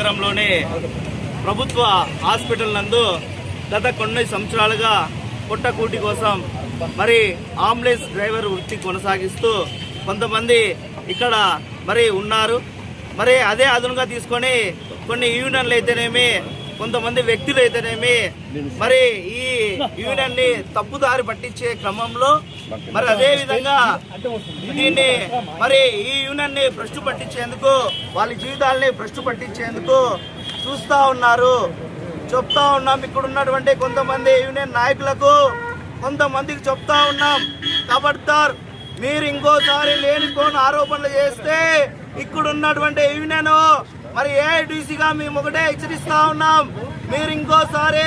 నగరంలోని ప్రభుత్వ హాస్పిటల్ నందు గత కొన్ని సంవత్సరాలుగా పుట్టకూటి కోసం మరి అంబులెన్స్ డ్రైవర్ వృత్తి కొనసాగిస్తూ కొంతమంది ఇక్కడ మరి ఉన్నారు. మరి అదే అదునుగా తీసుకొని కొన్ని యూనియన్లు అయితేనేమి కొంతమంది వ్యక్తులు అయితేనేమి మరి ఈ యూనియన్ని తప్పుదారి పట్టించే క్రమంలో మరి అదే విధంగా దీన్ని మరి ఈ యూనియన్ని భ్రష్టు పట్టించేందుకు వాళ్ళ జీవితాలని భ్రష్టు పట్టించేందుకు చూస్తా ఉన్నారు. చెప్తా ఉన్నాం ఇక్కడ ఉన్నటువంటి కొంతమంది యూనియన్ నాయకులకు కొంతమందికి చెప్తా ఉన్నాం. ఖబర్దార్ మీరు ఇంకోసారి లేనికోని ఆరోపణలు చేస్తే ఇక్కడ ఉన్నటువంటి యూనియన్ మరి ఏఐడిసిగా మేము ఒకటే హెచ్చరిస్తా ఉన్నాం. మీరు ఇంకోసారి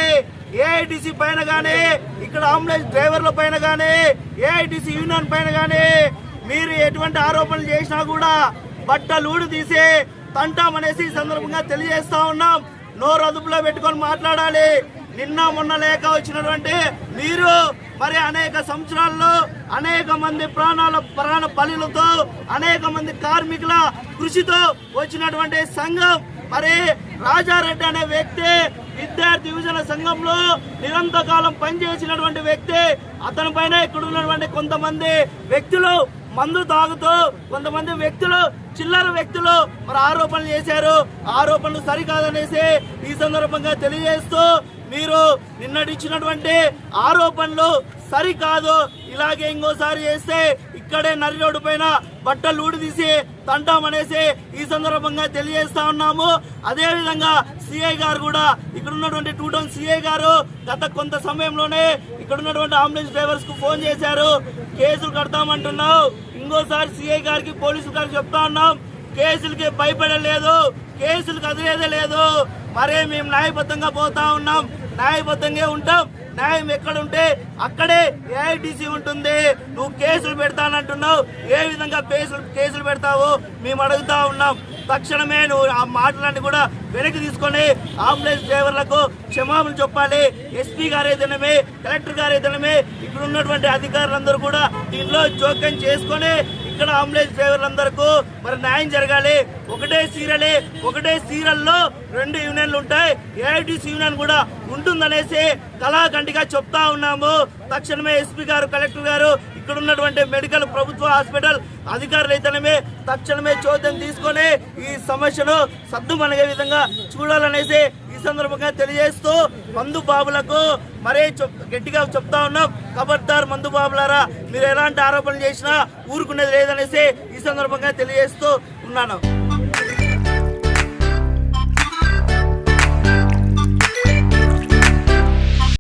ఏఐడిసి పైన గానీ ఇక్కడ అంబులెన్స్ డ్రైవర్ల పైన గానీ ఏఐడిసి యూనియన్ పైన గానీ మీరు ఎటువంటి ఆరోపణలు చేసినా కూడా బట్టలూడు తీసి తంటామనేసి ఈ సందర్భంగా తెలియజేస్తా ఉన్నాం. నోరు అదుపులో పెట్టుకొని మాట్లాడాలి. నిన్న మొన్న లేక వచ్చినటువంటి మీరు మరి అనేక సంవత్సరాల్లో అనేక మంది ప్రాణాల ప్రాణ బలులతో అనేక మంది కార్మికుల కృషితో వచ్చినటువంటి సంఘం. మరి రాజారెడ్డి అనే వ్యక్తి విద్యార్థి యువజన సంఘంలో నిరంతర కాలం పనిచేసినటువంటి వ్యక్తి అతని పైన ఇక్కడ ఉన్నటువంటి కొంతమంది వ్యక్తులు మందు తాగుతూ కొంతమంది వ్యక్తులు చిల్లర వ్యక్తులు మరి ఆరోపణలు చేశారు. ఆరోపణలు సరికాదనేసి ఈ సందర్భంగా తెలియజేస్తూ మీరు నిన్నటిచ్చినటువంటి ఆరోపణలు సరికాదు. ఇలాగే ఇంకోసారి చేస్తే ఇక్కడే నరి రోడ్డు పైన బట్టలు ఊడిదీసి తంటామనేసి ఈ సందర్భంగా తెలియజేస్తా ఉన్నాము. అదేవిధంగా సిఐ గారు కూడా ఇక్కడ ఉన్నటువంటి టూ టౌన్ సిఐ గారు గత కొంత సమయంలోనే ఇక్కడ ఉన్నటువంటి అంబులెన్స్ డ్రైవర్స్కు ఫోన్ చేశారు. కేసులు కడతామంటున్నావు. ఇంకోసారి సిఐ గారికి పోలీసులు గారికి చెప్తా ఉన్నాం. కేసులకి భయపడలేదు కేసులు కదిలేదే లేదు. మరే మేము న్యాయబద్ధంగా పోతా ఉన్నాం న్యాయబద్ధంగా ఉంటాం. న్యాయం ఎక్కడ ఉంటే అక్కడే ఏఐటీసీ ఉంటుంది. నువ్వు కేసులు పెడతానంటున్నావు. ఏ విధంగా కేసులు కేసులు పెడతావు మేము అడుగుతా ఉన్నాం. తక్షణమే నువ్వు ఆ మాటలన్నీ కూడా వెనక్కి తీసుకొని అంబులెన్స్ డ్రైవర్లకు క్షమాపణ చెప్పాలి. ఎస్పీ గారే అయితేనేమే కలెక్టర్ గారే అయితేనేమే ఇక్కడ ఉన్నటువంటి అధికారులందరూ కూడా దీంట్లో జోక్యం చేసుకొని ఇక్కడ అంబులెన్స్ డ్రైవర్లందరికీ మరి న్యాయం జరగాలి. ఒకటే సీరియలే ఒకటే సీరియల్లో రెండు యూనియన్లు ఉంటాయి. ఏఐటీసీ యూనియన్ కూడా ఉంటుందనేసి కళాఖండిగా చెప్తా ఉన్నాము. తక్షణమే ఎస్పీ గారు కలెక్టర్ గారు ఇక్కడ ఉన్నటువంటి మెడికల్ ప్రభుత్వ హాస్పిటల్ అధికారులు అయితేనే తక్షణమే చోద్యం తీసుకొని ఈ సమస్యను సద్దుమణగే విధంగా చూడాలనేసి సందర్భంగా తెలియజేస్తూ మందు బాబులకు మరే చెప్- గట్టిగా చెప్తా ఉన్నాం. ఖబర్దార్ మందు బాబులారా మీరు ఎలాంటి ఆరోపణలు చేసినా ఊరుకునేది లేదనేసి ఈ సందర్భంగా తెలియజేస్తూ ఉన్నాను.